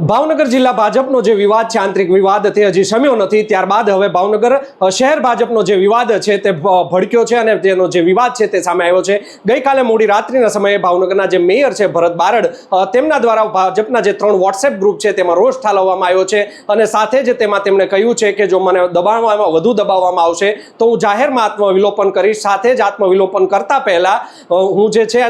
ભાવનગર જિલ્લા ભાજપનો જે વિવાદ છે, આંતરિક વિવાદ તે હજી શમ્યો નથી. ત્યારબાદ હવે ભાવનગર શહેર ભાજપનો જે વિવાદ છે તે ભડક્યો છે અને તેનો જે વિવાદ છે તે સામે આવ્યો છે. ગઈકાલે મોડી રાત્રિના સમયે ભાવનગરના જે મેયર છે, ભરત બારડ તેમના દ્વારા ભાજપના જે ત્રણ વોટ્સએપ ગ્રુપ છે તેમાં રોષ ઠાલવવામાં આવ્યો છે અને સાથે જ તેમાં તેમણે કહ્યું છે કે જો મને દબાવવામાં, વધુ દબાવવામાં આવશે, તો હું જાહેરમાં આત્મવિલોપન કરીશ. સાથે જ આત્મવિલોપન કરતા પહેલાં હું જે છે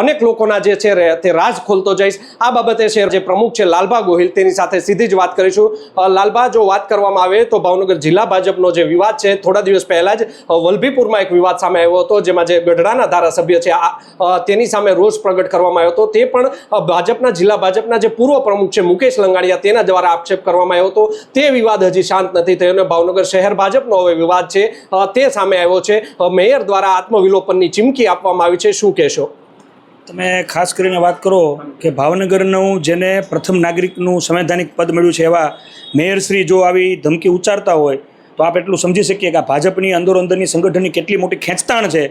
અનેક લોકોના જે છે તે રાજ ખોલતો જઈશ. આ બાબતે શહેર જે પ્રમુખ છે લાલબા ગોહિલ તેની સાથે સીધી જ વાત કરીશું. લાલભા જો વાત કરવામાં આવે તો ભાવનગર જિલ્લા ભાજપનો જે વિવાદ છે, થોડા દિવસ પહેલા જ વલભીપુરમાં એક વિવાદ સામે આવ્યો હતો, જેમાં જે ગઢડાના ધારાસભ્ય છે તેની સામે રોષ પ્રગટ કરવામાં આવ્યો હતો. તે પણ ભાજપના, જિલ્લા ભાજપના જે પૂર્વ પ્રમુખ છે, મુકેશ લંગાડિયા, તેના દ્વારા આક્ષેપ કરવામાં આવ્યો હતો. તે વિવાદ હજી શાંત નથી થયો અને ભાવનગર શહેર ભાજપનો હવે વિવાદ છે. તે સામે આવ્યો છે. મેયર દ્વારા આત્મવિલોપનની ચીમકી આપવામાં આવી છે. શું કહેશો? તમે ખાસ કરીને વાત કરો કે ભાવનગરનું જેને પ્રથમ નાગરિકનું સંવૈધાનિક પદ મળ્યું છે એવા મેયરશ્રી જો આવી ધમકી ઉચ્ચારતા હોય, તો આપ એટલું સમજી શકીએ કે આ ભાજપની અંદરો અંદરની સંગઠનની કેટલી મોટી ખેંચતાણ છે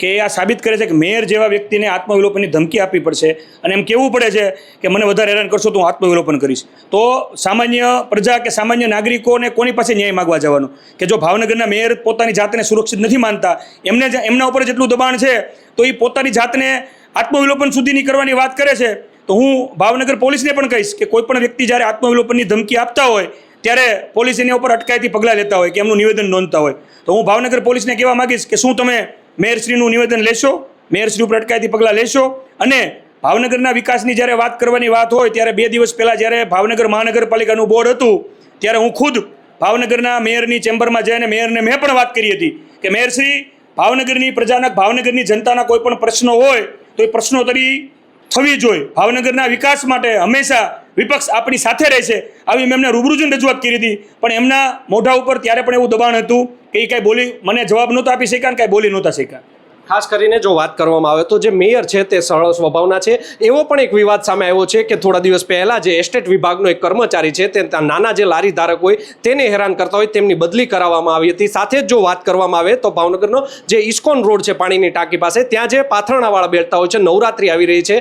કે એ આ સાબિત કરે છે કે મેયર જેવા વ્યક્તિને આત્મવિલોપનની ધમકી આપવી પડશે. અને એમ કહેવું પડે છે કે મને વધારે હેરાન કરશો તો હું આત્મવિલોપન કરીશ. તો સામાન્ય પ્રજા કે સામાન્ય નાગરિકોને કોની પાસે ન્યાય માગવા જવાનું? કે જો ભાવનગરના મેયર પોતાની જાતને સુરક્ષિત નથી માનતા, એમને એમના ઉપર જેટલું દબાણ છે, તો એ પોતાની જાતને આત્મવિલોપન સુધીની કરવાની વાત કરે છે, તો હું ભાવનગર પોલીસને પણ કહીશ કે કોઈ પણ વ્યક્તિ જ્યારે આત્મવિલોપનની ધમકી આપતા હોય, ત્યારે પોલીસ એની ઉપર અટકાયતી પગલાં લેતા હોય કે એમનું નિવેદન નોંધતા હોય. તો હું ભાવનગર પોલીસને કહેવા માગીશ કે શું તમે મેયરશ્રીનું નિવેદન લેશો? મેયરશ્રી ઉપર અટકાયતી પગલાં લેશો? અને ભાવનગરના વિકાસની જ્યારે વાત કરવાની વાત હોય, ત્યારે બે દિવસ પહેલાં જ્યારે ભાવનગર મહાનગરપાલિકાનું બોર્ડ હતું, ત્યારે હું ખુદ ભાવનગરના મેયરની ચેમ્બરમાં જઈને મેયરને મેં પણ વાત કરી હતી કે મેયરશ્રી, ભાવનગરની પ્રજાના, ભાવનગરની જનતાના કોઈ પણ પ્રશ્નો હોય તો એ પ્રશ્નોત્તરી થવી જોઈએ. ભાવનગરના વિકાસ માટે હંમેશા વિપક્ષ આપણી સાથે રહેશે આવી મેં એમને રૂબરૂ જ રજૂઆત કરી હતી. પણ એમના મોઢા ઉપર ત્યારે પણ એવું દબાણ હતું કે એ કાંઈ બોલી મને જવાબ નહોતા આપી શક્યા ને કાંઈ બોલી નહોતા શક્યા. ખાસ કરીને જો વાત કરવામાં આવે તો જે મેયર છે તે સરળ સ્વભાવના છે. એવો પણ એક વિવાદ સામે આવ્યો છે કે થોડા દિવસ પહેલાં જે એસ્ટેટ વિભાગનો એક કર્મચારી છે તે નાના જે લારી ધારક હોય તેને હેરાન કરતા હોય, તેમની બદલી કરાવવામાં આવી હતી. સાથે જ જો વાત કરવામાં આવે તો ભાવનગરનો જે ઇસ્કોન રોડ છે પાણીની ટાંકી પાસે, ત્યાં જે પાથરણાવાળા બેઠતા હોય છે, નવરાત્રી આવી રહી છે.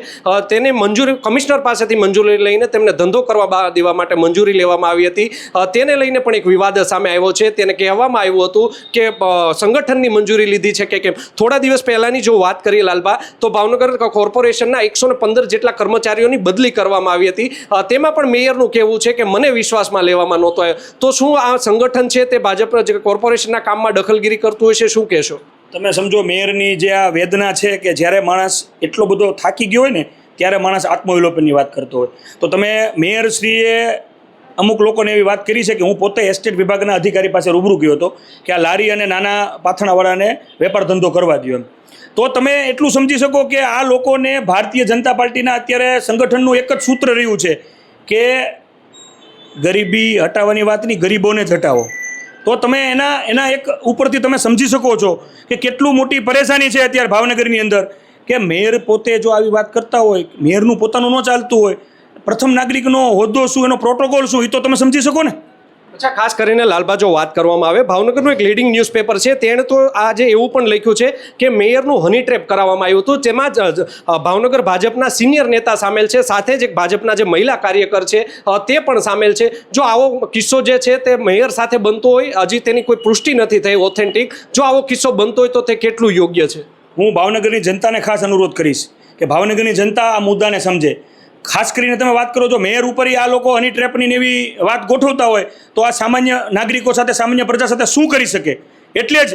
તેને મંજૂરી, કમિશનર પાસેથી મંજૂરી લઈને તેમને ધંધો કરવા દેવા માટે મંજૂરી લેવામાં આવી હતી. તેને લઈને પણ એક વિવાદ સામે આવ્યો છે. તેને કહેવામાં આવ્યું હતું કે સંગઠનની મંજૂરી લીધી છે કે કેમ? થોડા દિવસ પહેલાની જો વાત કરીએ લાલબા, તો ભાવનગર કોર્પોરેશનના એકસો પંદર જેટલા કર્મચારીઓની બદલી કરવામાં આવી હતી. તેમાં પણ મેયરનું કહેવું છે કે મને વિશ્વાસમાં લેવામાં નહોતો આવ્યો. તો શું આ સંગઠન છે તે ભાજપ કોર્પોરેશનના કામમાં દખલગીરી કરતું હોય છે શું કહેશો? તમે સમજો, મેયરની જે આ વેદના છે કે જ્યારે માણસ એટલો બધો થાકી ગયો હોય ને, ત્યારે માણસ આત્મવિલોપનની વાત કરતો હોય. તો તમે મેયરશ્રીએ અમુક લોકોને એવી વાત કરી છે કે હું પોતે એસ્ટેટ વિભાગના અધિકારી પાસે રૂબરૂ ગયો હતો કે આ લારી અને નાના પાથણાવાળાને વેપાર ધંધો કરવા દો એમ. તો તમે એટલું સમજી શકો કે આ લોકોને ભારતીય જનતા પાર્ટીના અત્યારે સંગઠનનું એક જ સૂત્ર રહ્યું છે કે ગરીબી હટાવવાની વાત નહીં ગરીબોને જ હટાવો. તો તમે એના એના એક ઉપરથી તમે સમજી શકો છો કે કેટલું મોટી પરેશાની છે અત્યારે ભાવનગરની અંદર કે મેયર પોતે જો આવી વાત કરતા હોય, મેયરનું પોતાનું ન ચાલતું હોય પ્રથમ નાગરિકનો હોદ્દો શું એનો પ્રોટોકોલ શું એ તો તમે સમજી શકો ને? અચ્છા ખાસ કરીને લાલબા જો વાત કરવામાં આવે. ભાવનગરનું એક લીડિંગ ન્યૂઝપેપર છે. તેણે તો આજે એવું પણ લખ્યું છે કે મેયરનું હની ટ્રેપ કરાવવામાં આવ્યું હતું જેમાં જ, જ, ભાવનગર ભાજપના સિનિયર નેતા સામેલ છે સાથે જ એક ભાજપના જે મહિલા કાર્યકર છે તે પણ સામેલ છે. જો આવો કિસ્સો જે છે તે મેયર સાથે બનતો હોય હજી તેની કોઈ પુષ્ટિ નથી થઈ ઓથેન્ટિક જો આવો કિસ્સો બનતો હોય તો તે કેટલું યોગ્ય છે? હું ભાવનગરની જનતાને ખાસ અનુરોધ કરીશ કે ભાવનગરની જનતા આ મુદ્દાને સમજે. ખાસ કરીને તમે વાત કરો છો મેયર ઉપર આ લોકો હની ટ્રેપની એવી વાત ગોઠવતા હોય, તો આ સામાન્ય નાગરિકો સાથે, સામાન્ય પ્રજા સાથે શું કરી શકે? એટલે જ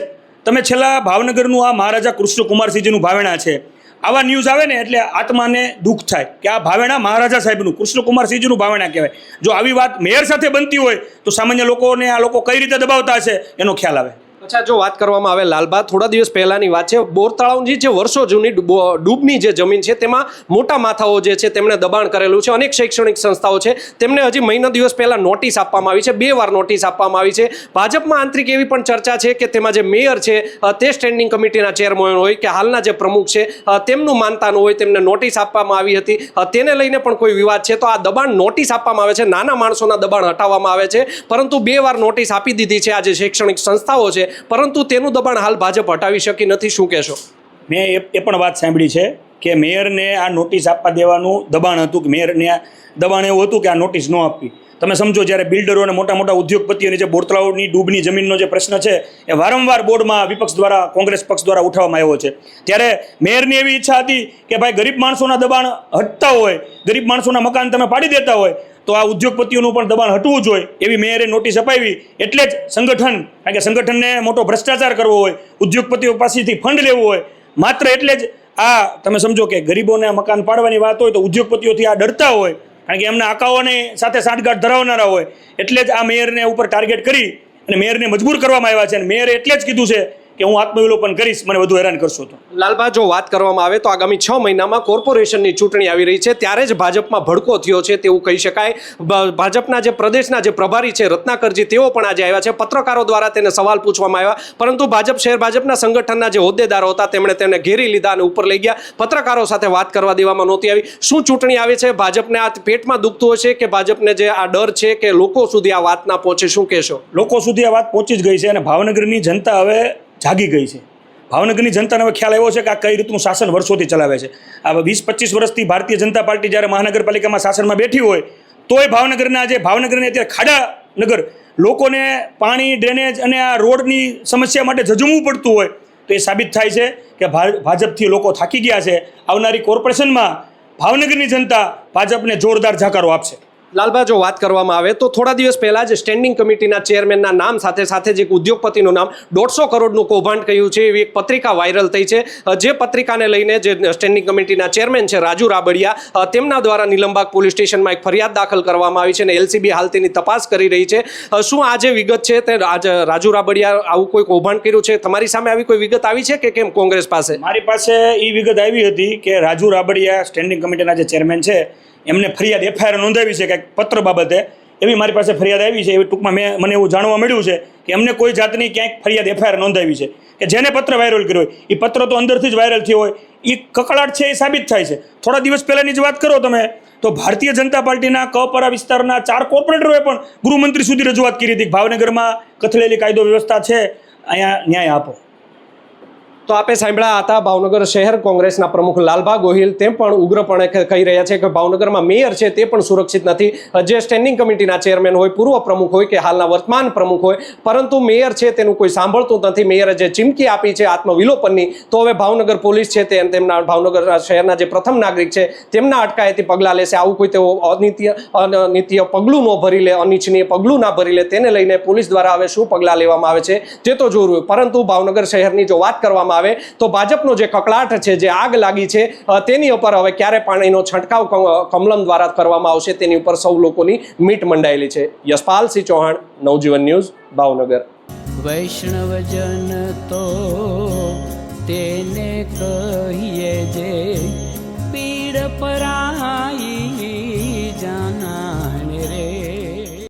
તમે છેલ્લા ભાવનગરનું આ મહારાજા કૃષ્ણકુમારસિંહજીનું ભાવેણા છે. આવા ન્યૂઝ આવે ને એટલે આત્માને દુઃખ થાય કે આ ભાવેણા મહારાજા સાહેબનું, કૃષ્ણકુમારસિંહજીનું ભાવેણા કહેવાય. જો આવી વાત મેયર સાથે બનતી હોય, તો સામાન્ય લોકોને આ લોકો કઈ રીતે દબાવતા હશે, એનો ખ્યાલ આવે. અચ્છા, જો વાત કરવામાં આવે લાલબા થોડા દિવસ પહેલાની વાત છે. બોર તળાવની જે વર્ષો જૂની ડૂબો- ડૂબની જે જમીન છે, તેમાં મોટા માથાઓ જે છે, તેમણે દબાણ કરેલું છે. અનેક શૈક્ષણિક સંસ્થાઓ છે. તેમને હજી મહિનો દિવસ પહેલાં નોટિસ આપવામાં આવી છે. બે વાર નોટિસ આપવામાં આવી છે. ભાજપમાં આંતરિક એવી પણ ચર્ચા છે કે તેમાં જે મેયર છે તે સ્ટેન્ડિંગ કમિટીના ચેરમેન હોય કે હાલના જે પ્રમુખ છે તેમનું માનતાનું હોય, તેમને નોટિસ આપવામાં આવી હતી. તેને લઈને પણ કોઈ વિવાદ છે. તો આ દબાણ નોટિસ આપવામાં આવે છે. નાના માણસોના દબાણ હટાવવામાં આવે છે. પરંતુ બે વાર નોટિસ આપી દીધી છે. આ જે શૈક્ષણિક સંસ્થાઓ છે. પરંતુ તેનું દબાણ હાલ ભાજપ હટાવી શકી નથી, શું કહેશો? મેં એ પણ વાત સાંભળી છે. કે મેયરને આ નોટિસ આપવા દેવાનું દબાણ હતું કે મેયરને આ દબાણ એવું હતું કે આ નોટિસ ન આપવી. તમે સમજો જ્યારે બિલ્ડરો અને મોટા મોટા ઉદ્યોગપતિઓની જે બોરતળાઓની ડૂબની જમીનનો જે પ્રશ્ન છે, એ વારંવાર બોર્ડમાં વિપક્ષ દ્વારા, કોંગ્રેસ પક્ષ દ્વારા ઉઠાવવામાં આવ્યો છે. ત્યારે મેયરની એવી ઈચ્છા હતી કે ભાઈ ગરીબ માણસોના દબાણ હટતા હોય, ગરીબ માણસોના મકાન તમે પાડી દેતા હોય, તો આ ઉદ્યોગપતિઓનું પણ દબાણ હટવું જોઈએ એવી મેયરે નોટિસ અપાવી. એટલે જ સંગઠન, કારણ કે સંગઠનને મોટો ભ્રષ્ટાચાર કરવો હોય, ઉદ્યોગપતિઓ પાસેથી ફંડ લેવું હોય, માત્ર એટલે જ આ તમે સમજો કે ગરીબોને મકાન પાડવાની વાત હોય તો ઉદ્યોગપતિઓથી આ ડરતા હોય, કારણ કે એમના આકાઓને સાથે સાંઠગાંઠ ધરાવનારા હોય. એટલે જ આ મેયરને ઉપર ટાર્ગેટ કરી અને મેયરને મજબૂર કરવામાં આવ્યા છે. અને મેયરે એટલે જ કીધું છે કે હું આત્મવિલોપન કરીશ મને વધુ હેરાન કરશો તો. લાલબા જો વાત કરવામાં આવે તો આગામી છ મહિનામાં કોર્પોરેશનની ચૂંટણી આવી રહી છે. ત્યારે જ ભાજપમાં ભડકો થયો છે તેવું કહી શકાય. ભાજપના જે પ્રદેશના જે પ્રભારી છે રત્નાકરજી તેઓ પણ આજે આવ્યા છે. પત્રકારો દ્વારા તેને સવાલ પૂછવામાં આવ્યા. પરંતુ ભાજપ શહેર ભાજપના સંગઠનના જે હોદ્દેદારો હતા તેમણે તેને ઘેરી લીધા અને ઉપર લઈ ગયા. પત્રકારો સાથે વાત કરવા દેવામાં નહોતી આવી. શું ચૂંટણી આવે છે? ભાજપને આ પેટમાં દુખતું હશે કે ભાજપને જે આ ડર છે કે લોકો સુધી આ વાત ના પહોંચે? શું કહેશો? લોકો સુધી આ વાત પહોંચી જ ગઈ છે અને ભાવનગરની જનતા હવે જાગી ગઈ છે. ભાવનગરની જનતાને હવે ખ્યાલ આવ્યો છે કે આ કઈ રીતનું શાસન વર્ષોથી ચલાવે છે. આ વીસ પચીસ વર્ષથી ભારતીય જનતા પાર્ટી જ્યારે મહાનગરપાલિકામાં શાસનમાં બેઠી હોય, તોય ભાવનગરના જે ભાવનગરને અત્યારે ખાડા નગર, લોકોને પાણી, ડ્રેનેજ અને આ રોડની સમસ્યા માટે ઝઝુમવું પડતું હોય, તો એ સાબિત થાય છે કે ભાજપથી લોકો થાકી ગયા છે. આવનારી કોર્પોરેશનમાં ભાવનગરની જનતા ભાજપને જોરદાર જાકારો આપશે. લાલબા જો વાત કરવામાં આવે, તો થોડા દિવસ પહેલાં જ સ્ટેન્ડિંગ કમિટીના ચેરમેનના નામ સાથે સાથે જ એક ઉદ્યોગપતિનું નામ દોઢસો કરોડનું કૌભાંડ કહ્યું છે. એવી એક પત્રિકા વાયરલ થઈ છે. જે પત્રિકાને લઈને જે સ્ટેન્ડિંગ કમિટીના ચેરમેન છે રાજુ રાબડિયા તેમના દ્વારા નિલંબાગ પોલીસ સ્ટેશનમાં એક ફરિયાદ દાખલ કરવામાં આવી છે અને એલસીબી હાલ તેની તપાસ કરી રહી છે. શું આ જે વિગત છે? તે રાજ- રાબડિયા આવું કોઈ કૌભાંડ કર્યું છે? તમારી સામે આવી કોઈ વિગત આવી છે કે કેમ કોંગ્રેસ પાસે? મારી પાસે એ વિગત આવી હતી કે રાજુ રાબડિયા સ્ટેન્ડિંગ કમિટીના જે ચેરમેન છે એમને ફરિયાદ એફઆઈઆર નોંધાવી છે કંઈક પત્ર બાબતે. એવી મારી પાસે ફરિયાદ આવી છે, એવી ટૂંકમાં મેં મને એવું જાણવા મળ્યું છે કે એમને કોઈ જાતની ક્યાંક ફરિયાદ એફઆઈઆર નોંધાવી છે. કે જેને પત્ર વાયરલ કર્યો હોય એ પત્ર તો અંદરથી જ વાયરલ થયો હોય એ કકળાટ છે એ સાબિત થાય છે. થોડા દિવસ પહેલાંની જ વાત કરો તમે, તો ભારતીય જનતા પાર્ટીના કપરા વિસ્તારના ચાર કોર્પોરેટરોએ પણ ગૃહમંત્રી સુધી રજૂઆત કરી હતી ભાવનગરમાં કથળેલી કાયદો વ્યવસ્થા છે, અહીંયા ન્યાય આપો. તો આપે સાંભળ્યા હતા ભાવનગર શહેર કોંગ્રેસના પ્રમુખ લાલભા ગોહિલ. તે પણ ઉગ્રપણે કહી રહ્યા છે કે ભાવનગરમાં મેયર છે તે પણ સુરક્ષિત નથી. જે સ્ટેન્ડિંગ કમિટીના ચેરમેન હોય, પૂર્વ પ્રમુખ હોય કે હાલના વર્તમાન પ્રમુખ હોય, પરંતુ મેયર છે તેનું કોઈ સાંભળતું નથી. મેયરે જે ચીમકી આપી છે આત્મવિલોપનની, તો હવે ભાવનગર પોલીસ છે તે તેમના ભાવનગર શહેરના જે પ્રથમ નાગરિક છે, તેમના અટકાયતી પગલાં લેશે. આવું કોઈ તેઓ અનિત્ય અનિત્ય પગલું ન ભરી લે, અનિચ્છનીય પગલું ના ભરી લે, તેને લઈને પોલીસ દ્વારા હવે શું પગલાં લેવામાં આવે છે, તે તો જોવું પરંતુ ભાવનગર શહેરની જો વાત કરવામાં આવે. તો ભાજપનો જે કકળાટ છે, જે આગ લાગી છે તેની ઉપર હવે ક્યારે પાણીનો છંટકાવ કમલમ દ્વારા કરવામાં આવશે, તેની ઉપર સૌ લોકોની મીટ મંડાયેલી છે. યશપાલસિંહ ચૌહાણ, નવજીવન ન્યૂઝ, ભાવનગર. વૈષ્ણવજન તો તેને કહીએ જે પીડ પરા